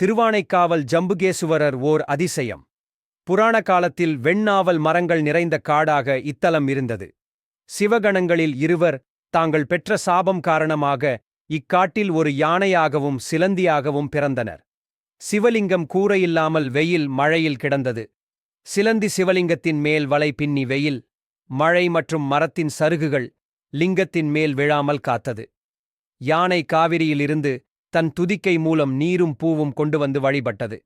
திருவானைக்காவல் ஜம்புகேசுவரர் ஓர் அதிசயம். புராண காலத்தில் வெண்ணாவல் மரங்கள் நிறைந்த காடாக இத்தலம் இருந்தது. சிவகணங்களில் இருவர் தாங்கள் பெற்ற சாபம் காரணமாக இக்காட்டில் ஒரு யானையாகவும் சிலந்தியாகவும் பிறந்தனர். சிவலிங்கம் கூரையில்லாமல் வெயில் மழையில் கிடந்தது. சிலந்தி சிவலிங்கத்தின் மேல் வலை பின்னி வெயில் மழை மற்றும் மரத்தின் சருகுகள் லிங்கத்தின் மேல் விழாமல் காத்தது. யானை காவிரியிலிருந்து தன் துதிக்கை மூலம் நீரும் பூவும் கொண்டு வந்து வழிபட்டது.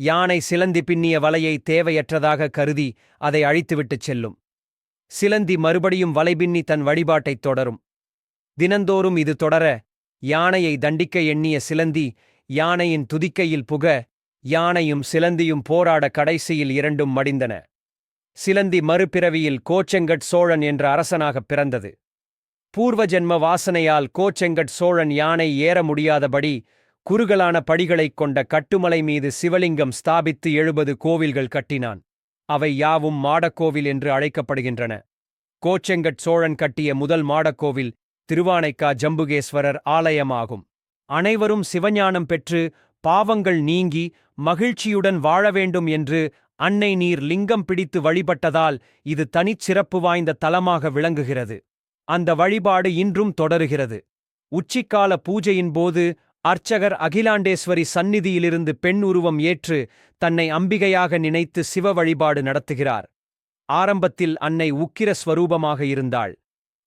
யானை சிலந்தி பின்னிய வலையை தேவையற்றதாக கருதி அதை அழித்துவிட்டுச் செல்லும். சிலந்தி மறுபடியும் வலை பின்னி தன் வழிபாட்டைத் தொடரும். தினந்தோறும் இது தொடர யானையை தண்டிக்க எண்ணிய சிலந்தி யானையின் துதிக்கையில் புக யானையும் சிலந்தியும் போராட கடைசியில் இரண்டும் மடிந்தன. சிலந்தி மறுபிறவியில் கோச்செங்கட் சோழன் என்ற அரசனாகப் பிறந்தது. பூர்வ ஜென்ம வாசனையால் கோச்செங்கட் சோழன் யானை ஏற முடியாதபடி குறுகலான படிகளைக் கொண்ட கட்டுமலை மீது சிவலிங்கம் ஸ்தாபித்து எழுபது கோவில்கள் கட்டினான். அவை யாவும் மாடக்கோவில் என்று அழைக்கப்படுகின்றன. கோச்செங்கட் சோழன் கட்டிய முதல் மாடக்கோவில் திருவானைக்கா ஜம்புகேஸ்வரர் ஆலயமாகும். அனைவரும் சிவஞானம் பெற்று பாவங்கள் நீங்கி மகிழ்ச்சியுடன் வாழ வேண்டும் என்று அன்னை நீர் லிங்கம் பிடித்து வழிபட்டதால் இது தனிச்சிறப்பு வாய்ந்த தலமாக விளங்குகிறது. அந்த வழிபாடு இன்றும் தொடருகிறது. உச்சிக்கால பூஜையின் போது அர்ச்சகர் அகிலாண்டேஸ்வரி சந்நிதியிலிருந்து பெண் உருவம் ஏற்று தன்னை அம்பிகையாக நினைத்து சிவ வழிபாடு நடத்துகிறார். ஆரம்பத்தில் அன்னை உக்கிர ஸ்வரூபமாக இருந்தாள்.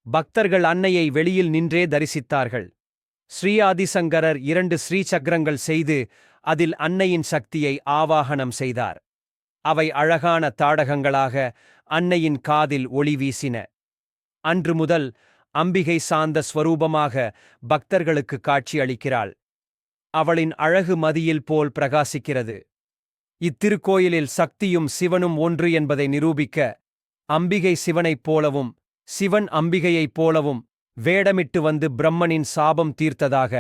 பக்தர்கள் அன்னையை வெளியில் நின்றே தரிசித்தார்கள். ஸ்ரீ ஆதிசங்கரர் இரண்டு ஸ்ரீசக்கரங்கள் செய்து அதில் அன்னையின் சக்தியை ஆவாகனம் செய்தார். அவை அழகான தாடகங்களாக அன்னையின் காதில் ஒளி வீசின. அன்று முதல் அம்பிகை சாந்த ஸ்வரூபமாக பக்தர்களுக்கு காட்சி அளிக்கிறாள். அவளின் அழகு மதியில் போல் பிரகாசிக்கிறது. இத்திருக்கோயிலில் சக்தியும் சிவனும் ஒன்று என்பதை நிரூபிக்க அம்பிகை சிவனைப் போலவும் சிவன் அம்பிகையைப் போலவும் வேடமிட்டு வந்து பிரம்மனின் சாபம் தீர்த்ததாக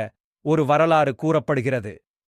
ஒரு வரலாறு கூறப்படுகிறது.